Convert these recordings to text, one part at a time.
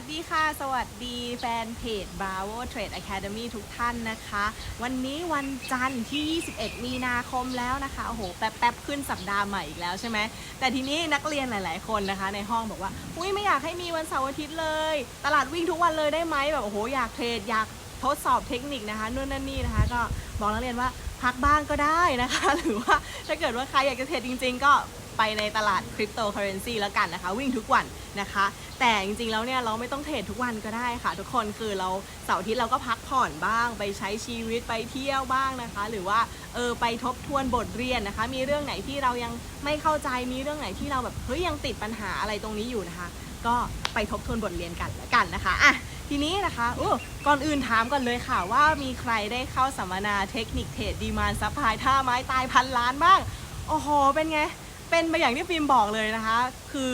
วัสดีค่ะ สวัสดีแฟนเพจ Bravo Trade Academy ทุกท่านนะคะ วันนี้วันจันทร์ที่ 21 มีนาคมแล้วนะคะโอ้โหแป๊บๆขึ้นสัปดาห์ใหม่อีกแล้วใช่ไหมแต่ทีนี้นักเรียนหลาย ๆ คนนะคะ ในห้องบอกว่าอุ้ยไม่อยากให้มีวันเสาร์อาทิตย์เลย ตลาดวิ่งทุกวันเลยได้ไหมแบบโอ้โหอยากเทรดอยากทดสอบเทคนิคนะคะนู่นนั่นนี่นะคะ ก็บอกนักเรียนว่าพักบ้างก็ได้นะคะ หรือว่าถ้าเกิดว่าใครอยากจะเทรดจริง ๆ ก็ ไปในตลาดคริปโตเคอเรนซีแล้วกันนะคะ วิ่งทุกวันนะคะ แต่จริงๆแล้วเนี่ยเราไม่ต้องเทรดทุกวันก็ได้ค่ะ ทุกคนคือเราเสาร์อาทิตย์เราก็พักผ่อนบ้าง ไปใช้ชีวิตไปเที่ยวบ้างนะคะ หรือว่าเออไปทบทวนบทเรียนนะคะ มีเรื่องไหนที่เรายังไม่เข้าใจมีเรื่องไหนที่เราแบบเฮ้ยยังติดปัญหาอะไรตรงนี้อยู่นะคะ ก็ไปทบทวนบทเรียนกันละกันนะคะอะทีนี้นะคะออก่อนอื่นถามก่อนเลยค่ะว่ามีใครได้เข้าสัมมนาเทคนิคเทรดดีมานซัพพลายท่าไม้ตายพันล้านบ้าง โอ้โห เป็นไง เป็นไปอย่างที่ฟิล์มบอกเลยนะคะ คือ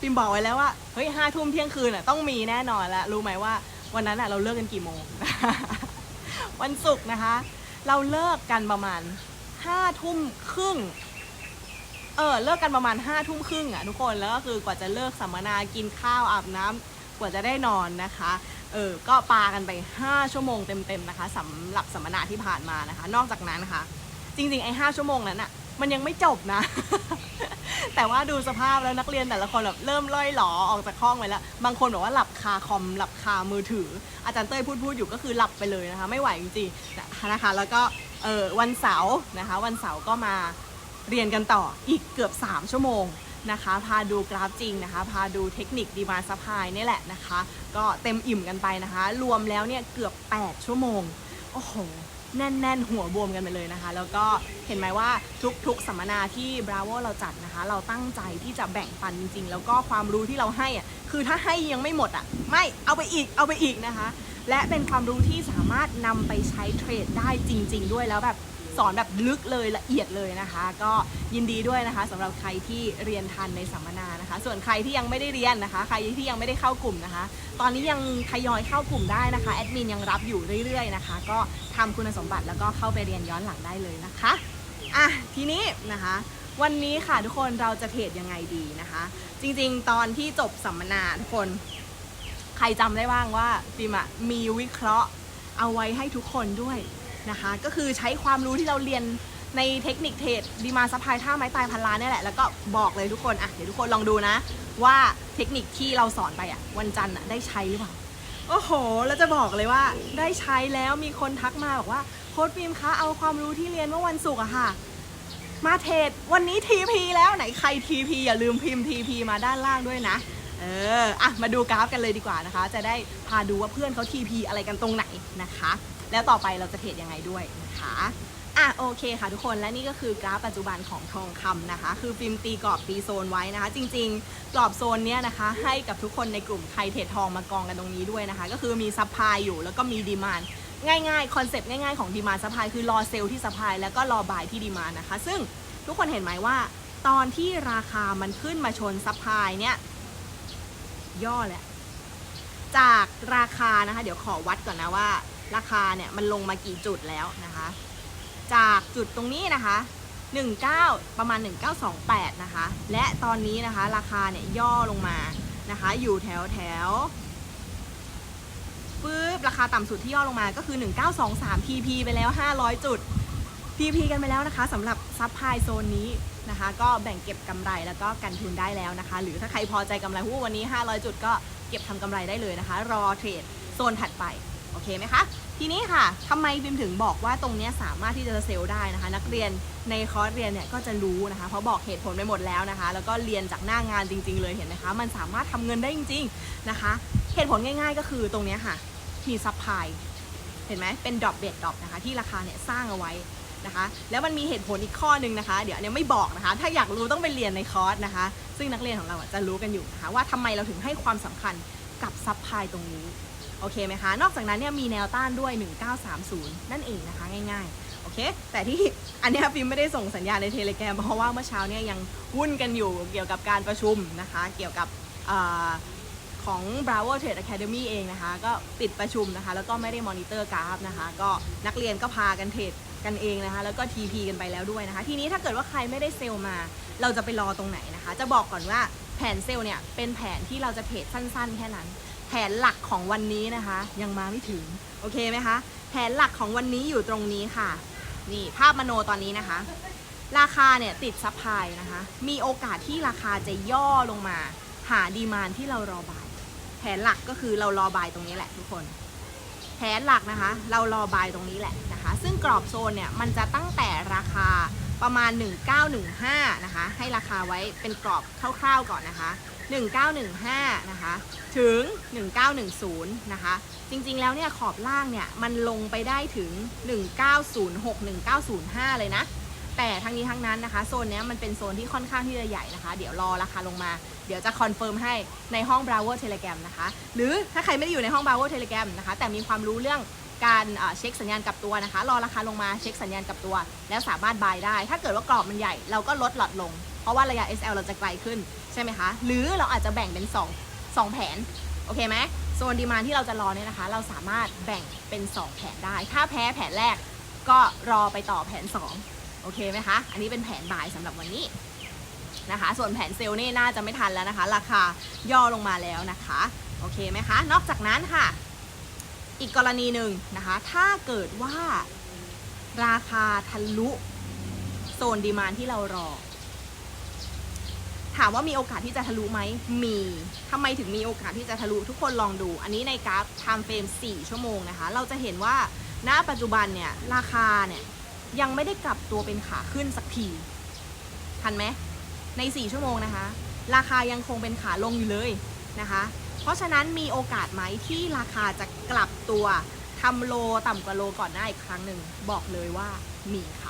ฟิล์มบอกไว้แล้วว่าเฮ้ยห้าทุ่มเที่ยงคืนอะต้องมีแน่นอนล้วรู้ไหมว่าวันนั้นอะเราเลิกกันกี่โมง วันศุกร์นะคะ เราเลิกกันประมาณห้าทุ่มครึ่งเออเลิกกันประมาณห้าทุ่มครึ่งอะทุกคนแล้วก็คือกว่าจะเลิกสัมมนากินข้าวอาบน้ำกว่าจะได้นอนนะคะเออก็ปากันไป 5 ชั่วโมงเต็มๆนะคะสำหรับสัมมนาที่ผ่านมานะคะ นอกจากนั้นนะคะจริงๆไอ้ห้าชั่วโมงนั้นอะ มันยังไม่จบนะ แต่ว่าดูสภาพแล้วนักเรียนแต่ละคนแบบเริ่มล่อยหลอออกจากห้องไปแล้ว บางคนบอกว่าหลับคาคอมหลับคามือถือ อาจารย์เต้ยพูดพูดอยู่ก็คือหลับไปเลยนะคะ ไม่ไหวจริงๆนะคะ แล้วก็เออวันเสาร์นะคะ วันเสาร์ก็มาเรียนกันต่ออีกเกือบ 3 ชั่วโมงนะคะ พาดูกราฟจริงนะคะ พาดูเทคนิคดีมาซัพพลายนี่แหละนะคะ ก็เต็มอิ่มกันไปนะคะ รวมแล้วเนี่ยเกือบ 8 ชั่วโมง โอ้โห แน่น ๆ หัวบวมกันไปเลยนะคะ แล้วก็เห็นไหมว่าทุกๆ สัมมนาที่ Bravo เราจัดนะคะ เราตั้งใจที่จะแบ่งปันจริง ๆ แล้วก็ความรู้ที่เราให้อะคือถ้าให้ยังไม่หมดอะ ไม่เอาไปอีกเอาไปอีกนะคะ และเป็นความรู้ที่สามารถนำไปใช้เทรดได้จริง ๆ ด้วยแล้วแบบ สอนแบบลึกเลยละเอียดเลยนะคะ ก็ยินดีด้วยนะคะสำหรับใครที่เรียนทันในสัมมนานะคะ ส่วนใครที่ยังไม่ได้เรียนนะคะ ใครที่ยังไม่ได้เข้ากลุ่มนะคะ ตอนนี้ยังทยอยเข้ากลุ่มได้นะคะแอดมินยังรับอยู่เรื่อยๆนะคะ ก็ทำคุณสมบัติแล้วก็เข้าไปเรียนย้อนหลังได้เลยนะคะอะทีนี้นะคะวันนี้ค่ะทุกคนเราจะเทรดยังไงดีนะคะ จริงๆ ตอนที่จบสัมมนาทุกคน ใครจำได้บ้างว่าฟิมอะมีวิเคราะห์เอาไว้ให้ทุกคนด้วย นะคะ ก็คือใช้ความรู้ที่เราเรียนในเทคนิคเทรดดีมาซัพพลายท่าไม้ตายพันล้านนี่แหละแล้วก็บอกเลยทุกคนอะเดี๋ยวทุกคนลองดูนะ ว่าเทคนิคที่เราสอนไปอะวันจันทร์อะได้ใช้หรือเปล่าโอ้โห แล้วจะบอกเลยว่าได้ใช้แล้วมีคนทักมาบอกว่าโค้ดฟิล์มคะเอาความรู้ที่เรียนเมื่อวันศุกร์อะค่ะ มาเทรดวันนี้ TP แล้วไหนใคร TP อย่าลืมพิมพ์ TP มาด้านล่างด้วยนะ เออ อะ มาดูกราฟกันเลยดีกว่านะคะ จะได้พาดูว่าเพื่อนเขา TP อะไรกันตรงไหนนะคะ แล้วต่อไปเราจะเทรดยังไงด้วยนะคะอะโอเคค่ะทุกคนและนี่ก็คือกราฟปัจจุบันของทองคำนะคะ คือฟิล์มตีกรอบตีโซนไว้นะคะ จริงๆ กรอบโซนเนี้ยนะคะ ให้กับทุกคนในกลุ่มใครเทรดทองมากองกันตรงนี้ด้วยนะคะ ก็คือมีซัพพลายอยู่แล้วก็มีดีมานง่ายๆ คอนเซปต์ง่ายๆของดีมานซัพพลายคือรอเซลล์ที่ซัพพลายแล้วก็รอบายที่ดีมานนะคะ ซึ่งทุกคนเห็นไหมว่า ตอนที่ราคามันขึ้นมาชนซัพพลายเนี่ยย่อแหละจากราคานะคะ เดี๋ยวขอวัดก่อนนะว่า ราคาเนี่ยมันลงมากี่จุดแล้วนะคะ จากจุดตรงนี้นะคะ 19 ประมาณ 1928 นะคะ และตอนนี้นะคะราคาเนี่ยย่อลงมานะคะ อยู่แถวแถวปึ๊บราคาต่ำสุดที่ย่อลงมาก็คือ 1923 TP ไปแล้ว 500 จุด TP กันไปแล้วนะคะสำหรับซับไพลายโซนนี้นะคะ ก็แบ่งเก็บกำไรแล้วก็กันทุนได้แล้วนะคะ หรือถ้าใครพอใจกำไรหูวันนี้ 500 จุดก็เก็บทำกำไรได้เลยนะคะ รอเทรดโซนถัดไป โอเคไหมคะทีนี้ค่ะทำไมพิมถึงบอกว่าตรงนี้สามารถที่จะเซลล์ได้นะคะ นักเรียนในคอร์สเรียนเนี่ยก็จะรู้นะคะ เพราะบอกเหตุผลไปหมดแล้วนะคะ แล้วก็เรียนจากหน้างานจริง ๆ เลยเห็นไหมคะมันสามารถทำเงินได้จริง ๆนะคะ เหตุผลง่าย ๆ ก็คือตรงนี้ค่ะมีซัพพลายเห็นไหมเป็นดรอปเบดดรอปนะคะที่ราคาเนี่ยสร้างเอาไว้นะคะ แล้วมันมีเหตุผลอีกข้อหนึ่งนะคะ เดี๋ยวเนี้ยไม่บอกนะคะ ถ้าอยากรู้ต้องไปเรียนในคอร์สนะคะ ซึ่งนักเรียนของเราจะรู้กันอยู่นะคะว่าทำไมเราถึงให้ความสำคัญกับซัพพลายตรงนี้ โอเคไหมคะ นอกจากนั้นเนี่ยมีแนวต้านด้วย 1930 นั่นเองนะคะง่ายๆ โอเค แต่ที่อันเนี้ยฟิล์มไม่ได้ส่งสัญญาณในเทเลแกรมเพราะว่าเมื่อเช้าเนี่ยยังวุ่นกันอยู่เกี่ยวกับการประชุมนะคะ เกี่ยวกับอของ Bravo Trade Academy เองนะคะ ก็ปิดประชุมนะคะ แล้วก็ไม่ได้มอนิเตอร์กราฟนะคะ ก็นักเรียนก็พากันเทรดกันเองนะคะ แล้วก็ TP กันไปแล้วด้วยนะคะ ทีนี้ถ้าเกิดว่าใครไม่ได้เซลมา เราจะไปรอตรงไหนนะคะ จะบอกก่อนว่าแผนเซลเนี่ยเป็นแผนที่เราจะเทรดสั้น ๆ แค่นั้น แผนหลักของวันนี้นะคะ ยังมาไม่ถึง โอเคไหมคะแผนหลักของวันนี้อยู่ตรงนี้ค่ะ นี่ภาพมโนตอนนี้นะคะ ราคาเนี่ยติดซัพพลายนะคะ มีโอกาสที่ราคาจะย่อลงมา หาดีมานที่เรารอบาย แผนหลักก็คือเรารอบายตรงนี้แหละทุกคน แผนหลักนะคะ เรารอบายตรงนี้แหละนะคะ ซึ่งกรอบโซนเนี่ยมันจะตั้งแต่ราคาประมาณ 1915 นะคะ ให้ราคาไว้เป็นกรอบคร่าวๆก่อนนะคะ 1915 นะคะ ถึง 1910 นะคะ จริงๆ แล้วเนี่ยขอบล่างเนี่ยมันลงไปได้ถึง 1906 1905 เลยนะ แต่ทั้งนี้ทั้งนั้นนะคะ โซนนี้มันเป็นโซนที่ค่อนข้างที่จะใหญ่นะคะ เดี๋ยวรอราคาลงมา เดี๋ยวจะคอนเฟิร์มให้ในห้อง Bravo Telegram นะคะ หรือถ้าใครไม่ได้อยู่ในห้อง Bravo Telegram นะคะ แต่มีความรู้เรื่องการเช็คสัญญาณกับตัวนะคะ รอราคาลงมาเช็คสัญญาณกับตัว แล้วสามารถบายได้ ถ้าเกิดว่ากรอบมันใหญ่ เราก็ลดหลอดลง เพราะว่าระยะ SL เราจะไกลขึ้น ใช่ไหมคะ หรือเราอาจจะแบ่งเป็น 2 2 แผน โอเคไหมโซนดีมานที่เราจะรอเนี่ยนะคะ เราสามารถแบ่งเป็น 2 แผนได้ ถ้าแพ้แผนแรกก็รอไปต่อแผน 2 โอเคไหมคะ อันนี้เป็นแผนบ่ายสำหรับวันนี้นะคะ ส่วนแผนเซลล์นี่น่าจะไม่ทันแล้วนะคะ ราคาย่อลงมาแล้วนะคะ โอเคไหมคะ นอกจากนั้นค่ะ อีกกรณีหนึ่งนะคะ ถ้าเกิดว่าราคาทะลุโซนดีมานที่เรารอ ถามว่ามีโอกาสที่จะทะลุไหม มีทำไมถึงมีโอกาสที่จะทะลุ ทุกคนลองดู อันนี้ในกราฟ time frame 4 ชั่วโมงนะคะ เราจะเห็นว่า ณ ปัจจุบันเนี่ย ราคาเนี่ยยังไม่ได้กลับตัวเป็นขาขึ้นสักที ทันไหม ใน 4 ชั่วโมงนะคะ ราคายังคงเป็นขาลงอยู่เลยนะคะ เพราะฉะนั้นมีโอกาสไหมที่ราคาจะกลับตัวทำโลต่ำกว่าโลก่อนหน้าอีกครั้งหนึ่ง บอกเลยว่ามีค่ะ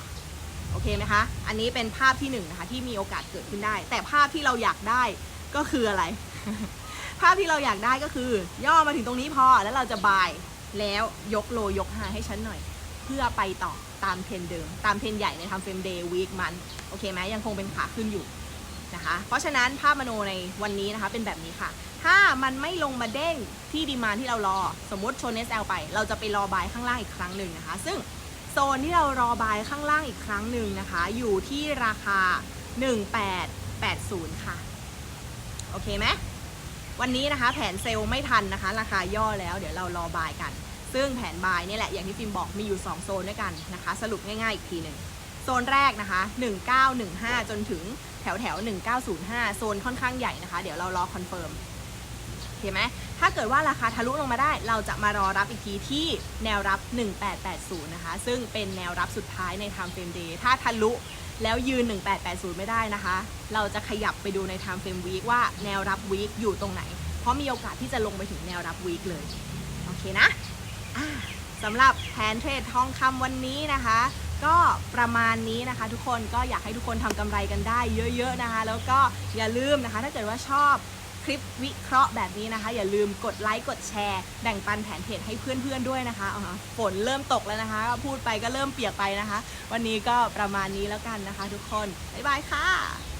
โอเคไหมคะ อันนี้เป็นภาพที่หนึ่งนะคะที่มีโอกาสเกิดขึ้นได้ แต่ภาพที่เราอยากได้ก็คืออะไร ภาพที่เราอยากได้ก็คือ ย่อมาถึงตรงนี้พอแล้วเราจะบายแล้วยกโลยกไฮให้ฉันหน่อย เพื่อไปต่อตามเทรนเดิม ตามเทรนใหญ่ในทำเฟรมเดย์วีคมันโอเคไหมยังคงเป็นขาขึ้นอยู่นะคะ เพราะฉะนั้นภาพมโนในวันนี้นะคะเป็นแบบนี้ค่ะ ถ้ามันไม่ลงมาเด้งที่ดีมานที่เรารอ สมมติชน SL ไป เราจะไปรอบายข้างล่างอีกครั้งหนึ่งนะคะ ซึ่ง โซนที่เรารอบายข้างล่างอีกครั้งหนึ่งนะคะ อยู่ที่ราคา 1880 ค่ะ โอเคไหมวันนี้นะคะ แผนเซลล์ไม่ทันนะคะ ราคาย่อแล้วเดี๋ยวเรารอบายกัน ซึ่งแผนบายนี่แหละอย่างที่ฟิล์มบอกมีอยู่ 2 โซนด้วยกันนะคะ สรุปง่ายๆอีกทีหนึ่งโซนแรกนะคะ 1915 จนถึงแถวแถว1905 โซนค่อนข้างใหญ่นะคะ เดี๋ยวเรารอคอนเฟิร์ม เคไหมถ้าเกิดว่าราคาทะลุลงมาได้ เราจะมารอรับอีกทีที่แนวรับ 1880 นะคะ ซึ่งเป็นแนวรับสุดท้ายใน Time Frame Day ถ้าทะลุแล้วยืน 1880 ไม่ได้นะคะ เราจะขยับไปดูใน Time Frame Week ว่าแนวรับ Week อยู่ตรงไหน เพราะมีโอกาสที่จะลงไปถึงแนวรับ Week เลย โอเคนะสำหรับแผนเทรดทองคำวันนี้นะคะ ก็ประมาณนี้นะคะ ทุกคนก็อยากให้ทุกคนทำกำไรกันได้เยอะๆนะคะ แล้วก็อย่าลืมนะคะ ถ้าเกิดว่าชอบ คลิปวิเคราะห์แบบนี้นะคะ อย่าลืมกดไลค์กดแชร์ แบ่งปันแผนเพจให้เพื่อนๆด้วยนะคะอ๋อฝนเริ่มตกแล้วนะคะ พูดไปก็เริ่มเปียกไปนะคะ วันนี้ก็ประมาณนี้แล้วกันนะคะ ทุกคนบ๊ายบายค่ะ